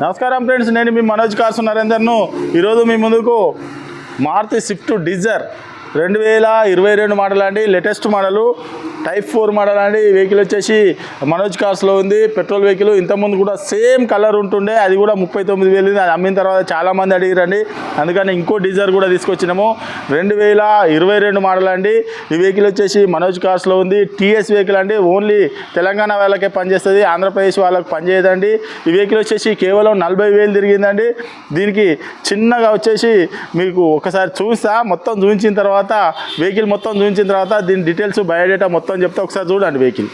నమస్కారం ఫ్రెండ్స్ నేను మీ మనోజ్ కార్సు నరేందర్ను. ఈరోజు మీ ముందుకు మారుతి స్విఫ్ట్ డిజర్ రెండు వేల ఇరవై రెండు మోడల్ అండి. Latest model type four model అండి. ఈ వెహికల్ వచ్చేసి మనోజ్ కార్స్లో ఉంది. పెట్రోల్ వెహికల్ ఇంతకుముందు కూడా సేమ్ కలర్ ఉంటుండే. అది కూడా ముప్పై తొమ్మిది వేలు అది అమ్మిన తర్వాత చాలామంది అడిగిరండి. అందుకని ఇంకో డీజర్ కూడా తీసుకొచ్చినాము. రెండు వేల ఇరవై రెండు మోడల్ అండి. ఈ వెహికల్ వచ్చేసి మనోజ్ కార్స్లో ఉంది. టీఎస్ వెహికల్ అండి. ఓన్లీ తెలంగాణ వాళ్ళకే పనిచేస్తుంది. ఆంధ్రప్రదేశ్ వాళ్ళకి పనిచేయదండి. ఈ వెహికల్ వచ్చేసి కేవలం నలభై వేలు తిరిగిందండి. దీనికి చిన్నగా వచ్చేసి మీకు ఒకసారి చూస్తా మొత్తం చూపించిన తర్వాత వెహికల్ మొత్తం చూపించిన తర్వాత దీని డీటెయిల్స్ బయోడేటా మొత్తం చెప్తే ఒకసారి చూడండి వెహికల్.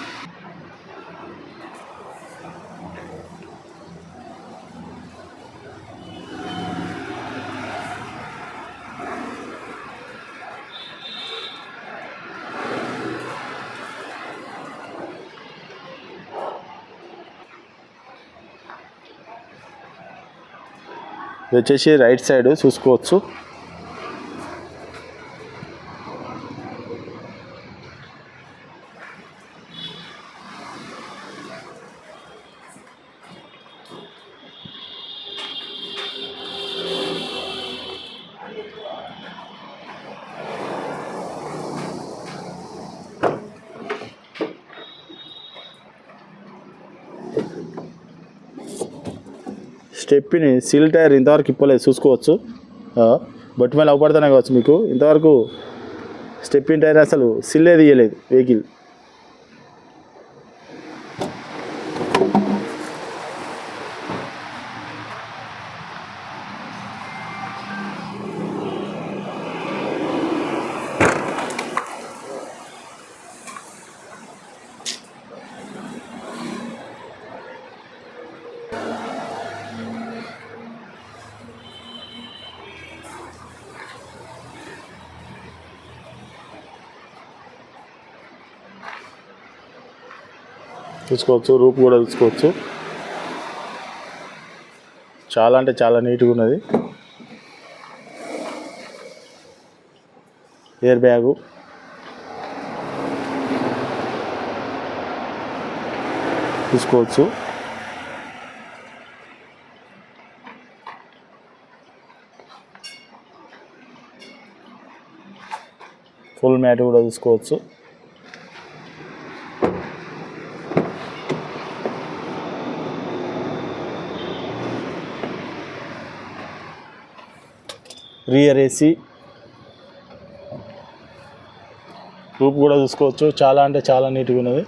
ఇది వచ్చేసి రైట్ సైడ్ చూసుకోవచ్చు. స్టెప్ని సీల్ టైర్ ఇంతవరకు ఇప్పలేదు చూసుకోవచ్చు. బొట్టు మీద అవపడుతున్నాయి కావచ్చు మీకు. ఇంతవరకు స్టెప్పిన్ టైర్ అసలు సిల్లే తీయలేదు వెహికల్. తీసుకోవచ్చు రూప్ కూడా తీసుకోవచ్చు. చాలా అంటే చాలా నీట్గా ఉన్నది. Air bag. తీసుకోవచ్చు. ఫుల్ మ్యాట్ కూడా తీసుకోవచ్చు. రియర్ ఏసీ రూప్ కూడా చూసుకోవచ్చు. చాలా అంటే చాలా నీట్గా ఉన్నది.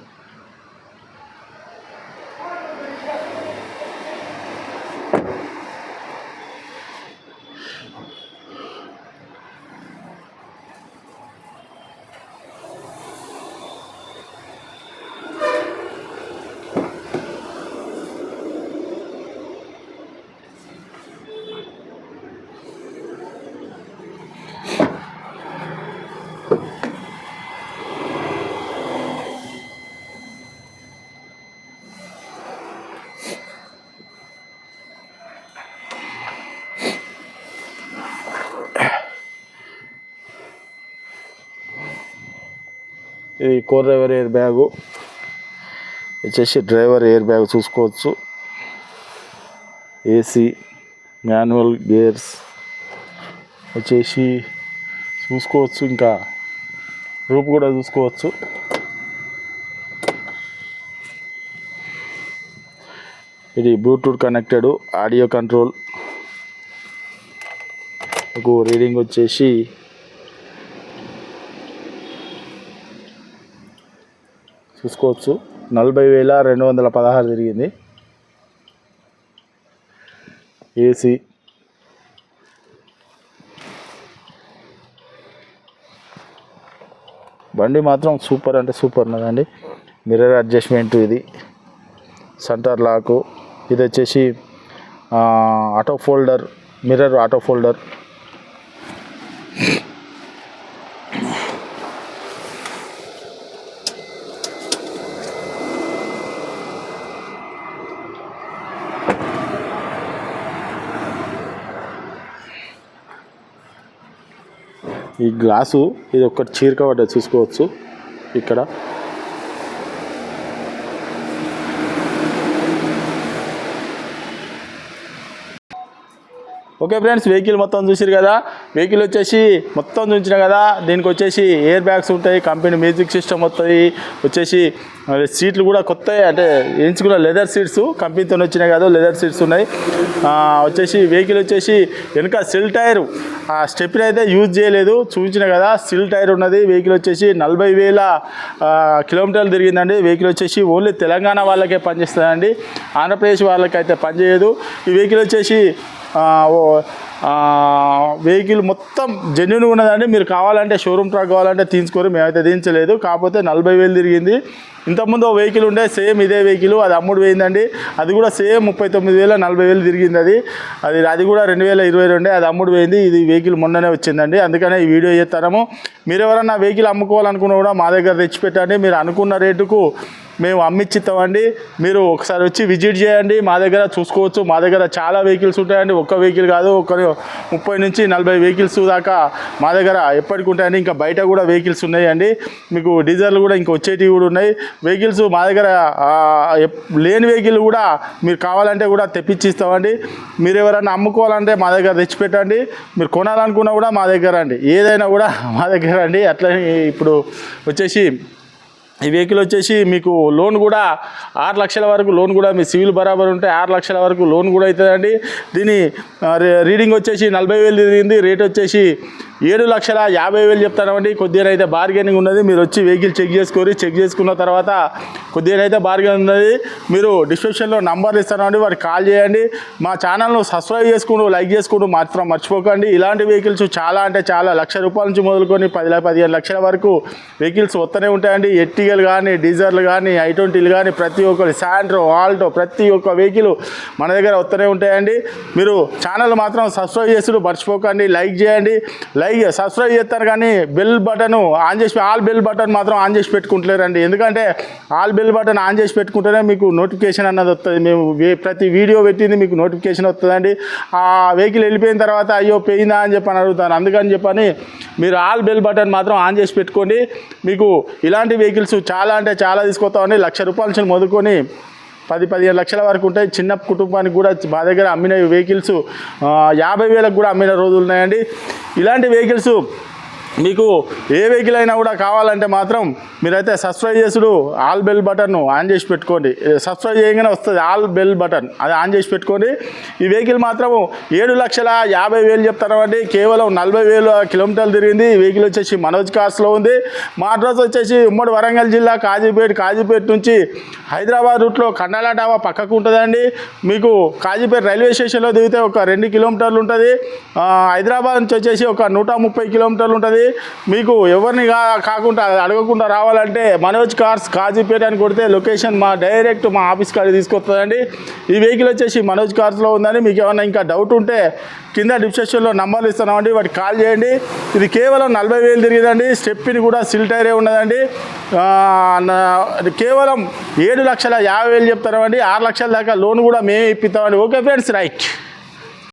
ఇది కో డ్రైవర్ ఎయిర్ బ్యాగు వచ్చేసి డ్రైవర్ ఎయిర్ బ్యాగ్ చూసుకోవచ్చు. ఏసీ మాన్యువల్ గేర్స్ వచ్చేసి చూసుకోవచ్చు. ఇంకా రూప్ కూడా చూసుకోవచ్చు. ఇది బ్లూటూత్ కనెక్టెడ్ ఆడియో కంట్రోల్. మీకు రీడింగ్ వచ్చేసి చూసుకోవచ్చు నలభై వేల రెండు వందల పదహారు తిరిగింది ఏసీ. బండి మాత్రం సూపర్ అంటే సూపర్ ఉన్నదండి. మిర్రర్ అడ్జస్ట్మెంట్ ఇది. Centre lock. ఇది వచ్చేసి auto folder mirror auto folder. ఈ గ్లాసు ఇది ఒక్కటి చీరక పడ్డది చూసుకోవచ్చు. ఇక్కడ ఓకే ఫ్రెండ్స్ వెహికల్ మొత్తం చూసారు కదా? వెహికల్ వచ్చేసి మొత్తం చూసిన కదా? దీనికి వచ్చేసి ఎయిర్ బ్యాగ్స్ ఉంటాయి కంపెనీ మ్యూజిక్ సిస్టమ్ వస్తాయి వచ్చేసి సీట్లు కూడా కొత్త అంటే ఎంచుకున్న లెదర్ సీట్స్ కంపెనీతో వచ్చినాయి కాదు లెదర్ సీట్స్ ఉన్నాయి. వచ్చేసి వెహికల్ వచ్చేసి వెనుక సిల్ టైర్. ఆ స్టెప్ని అయితే యూజ్ చేయలేదు చూపించిన కదా సిల్ టైర్ ఉన్నది వెహికల్ వచ్చేసి నలభై వేల కిలోమీటర్లు తిరిగిందండి. వెహికల్ వచ్చేసి ఓన్లీ తెలంగాణ వాళ్ళకే పనిచేస్తుందండి ఆంధ్రప్రదేశ్ వాళ్ళకైతే పనిచేయదు. ఈ వెహికల్ వచ్చేసి వెహికల్ మొత్తం జెన్యున్ ఉన్నదండి. మీరు కావాలంటే షోరూమ్ ట్రాక్ కావాలంటే తీసుకొని మేమైతే దించలేదు కాకపోతే నలభై వేలు తిరిగింది. ఇంతకుముందు ఓ వెహికల్ ఉండే సేమ్ ఇదే వెహికల్ అది అమ్ముడు పోయిందండి. అది కూడా సేమ్ ముప్పై తొమ్మిది వేల నలభై వేలు తిరిగింది అది అది అది కూడా రెండు వేల ఇరవై రెండే అది అమ్ముడు పోయింది. ఇది వెహికల్ మొన్ననే వచ్చిందండి. అందుకనే ఈ వీడియో చేస్తాము మీరు ఎవరన్నా వెహికల్ అమ్ముకోవాలనుకున్నా కూడా మా దగ్గర తెచ్చిపెట్టండి. మీరు అనుకున్న రేటుకు మేము అమ్మిచ్చిస్తామండి. మీరు ఒకసారి వచ్చి విజిట్ చేయండి. మా దగ్గర చూసుకోవచ్చు. మా దగ్గర చాలా వెహికల్స్ ఉంటాయండి. ఒక్క వెహికల్ కాదు ఒక ముప్పై నుంచి నలభై వెహికల్స్ దాకా మా దగ్గర ఎప్పటికి ఉంటాయండి. ఇంకా బయట కూడా వెహికల్స్ ఉన్నాయండి. మీకు డీజర్లు కూడా ఇంకా వచ్చేటివి కూడా ఉన్నాయి. వెహికల్స్ మా దగ్గర ఎప్- లేని వెహికల్ కూడా మీరు కావాలంటే కూడా తెప్పించి ఇస్తామండి. మీరు ఎవరైనా అమ్ముకోవాలంటే మా దగ్గర తెచ్చిపెట్టండి మీరు కొనాలనుకున్నా కూడా మా దగ్గర అండి. ఏదైనా కూడా మా దగ్గర అండి. అట్లనే ఇప్పుడు వచ్చేసి ఈ వెహికల్ వచ్చేసి మీకు లోన్ కూడా ఆరు లక్షల వరకు లోన్ కూడా మీ సివిల్ బరాబర్ ఉంటే ఆరు లక్షల వరకు లోన్ కూడా అవుతుందండి. దీని రీ- రీడింగ్ వచ్చేసి నలభై వేలు తిరిగింది. రేట్ వచ్చేసి ఏడు లక్షల యాభై వేలు చెప్తానండి కొద్దిగా అయితే బార్గెనింగ్ ఉన్నది. మీరు వచ్చి వెహికల్ చెక్ చేసుకోరి చెక్ చేసుకున్న తర్వాత కొద్దిగా అయితే బార్గెన్ ఉన్నది. మీరు డిస్క్రిప్షన్లో నంబర్లు ఇస్తానండి వారికి కాల్ చేయండి. మా ఛానల్ను సబ్స్క్రైబ్ చేసుకుంటూ లైక్ చేసుకుంటూ మాత్రం మర్చిపోకండి. ఇలాంటి వెహికల్స్ చాలా అంటే చాలా లక్ష రూపాయల నుంచి మొదలుకొని పది పదిహేను లక్షల వరకు వెహికల్స్ వస్తూనే ఉంటాయండి. ఎట్టిగలు కానీ డీజర్లు కానీ ఐ ట్వంటీలు కానీ ప్రతి ఒక్కరి శాండ్రో ఆల్టో ప్రతి ఒక్క వెహికల్ మన దగ్గర వస్తూనే ఉంటాయండి. మీరు ఛానల్ మాత్రం సబ్స్క్రైబ్ చేసుడు మర్చిపోకండి. లైక్ చేయండి. లైక్ సబ్స్క్రైబ్ చేస్తారు కానీ బెల్ బటన్ ఆన్ చేసి ఆల్ బెల్ బటన్ మాత్రం ఆన్ చేసి పెట్టుకుంటలేరండి. ఎందుకంటే ఆల్ బెల్ బటన్ ఆన్ చేసి పెట్టుకుంటేనే మీకు నోటిఫికేషన్ అన్నది వస్తుంది. మేము ప్రతి వీడియో పెట్టింది మీకు నోటిఫికేషన్ వస్తుందండి. ఆ వెహికల్ వెళ్ళిపోయిన తర్వాత అయ్యో పోయిందా? అని చెప్పని అడుగుతాను అందుకని చెప్పని మీరు ఆల్ బెల్ బటన్ మాత్రం ఆన్ చేసి పెట్టుకోండి. మీకు ఇలాంటి వెహికల్స్ చాలా అంటే చాలా తీసుకొస్తామండి. లక్ష రూపాయల నుంచి మొదలుకొని పది పదిహేను లక్షల వరకు ఉంటాయి. చిన్న కుటుంబానికి కూడా మా దగ్గర అమ్మిన వెహికల్స్ యాభై వేలకు కూడా అమ్మిన రోజులు ఉన్నాయండి. ఇలాంటి వెహికల్స్ మీకు ఏ వెహికల్ అయినా కూడా కావాలంటే మాత్రం మీరైతే సబ్స్క్రైబ్ చేసుడు ఆల్ బెల్ బటన్ ఆన్ చేసి పెట్టుకోండి. సబ్స్క్రైబ్ చేయగానే వస్తుంది ఆల్ బెల్ బటన్ అది ఆన్ చేసి పెట్టుకోండి. ఈ వెహికల్ మాత్రము ఏడు లక్షల యాభై వేలు చెప్తానండి కేవలం నలభై వేల కిలోమీటర్లు తిరిగింది. ఈ వెహికల్ వచ్చేసి మనోజ్ కార్స్లో ఉంది. మా అడ్రస్ వచ్చేసి ఉమ్మడి వరంగల్ జిల్లా కాజీపేట కాజీపేట నుంచి హైదరాబాద్ రూట్లో కండాల డాబా పక్కకు ఉంటుందండి. మీకు కాజీపేట రైల్వే స్టేషన్లో దిగితే ఒక రెండు కిలోమీటర్లు ఉంటుంది. హైదరాబాద్ నుంచి వచ్చేసి ఒక నూట ముప్పై కిలోమీటర్లు ఉంటుంది. మీకు ఎవరిని కాకుండా అడగకుండా రావాలంటే మనోజ్ కార్స్ కాజీపేట అని కొడితే లొకేషన్ మా డైరెక్ట్ మా ఆఫీస్ కాడికి తీసుకొస్తుందండి. ఈ వెహికల్ వచ్చేసి మనోజ్ కార్స్లో ఉందని మీకు ఏమన్నా ఇంకా డౌట్ ఉంటే కింద డిస్క్రిప్షన్లో నంబర్లు ఇస్తున్నామండి. వాటికి కాల్ చేయండి. ఇది కేవలం నలభై వేలు తిరిగిందండి. స్టెప్పిని కూడా సిల్ టైరే ఉన్నదండి. కేవలం ఏడు లక్షల యాభై వేలు చెప్తామండి ఆరు లక్షల దాకా లోన్ కూడా మేమే ఇప్పిస్తామండి. Okay friends right.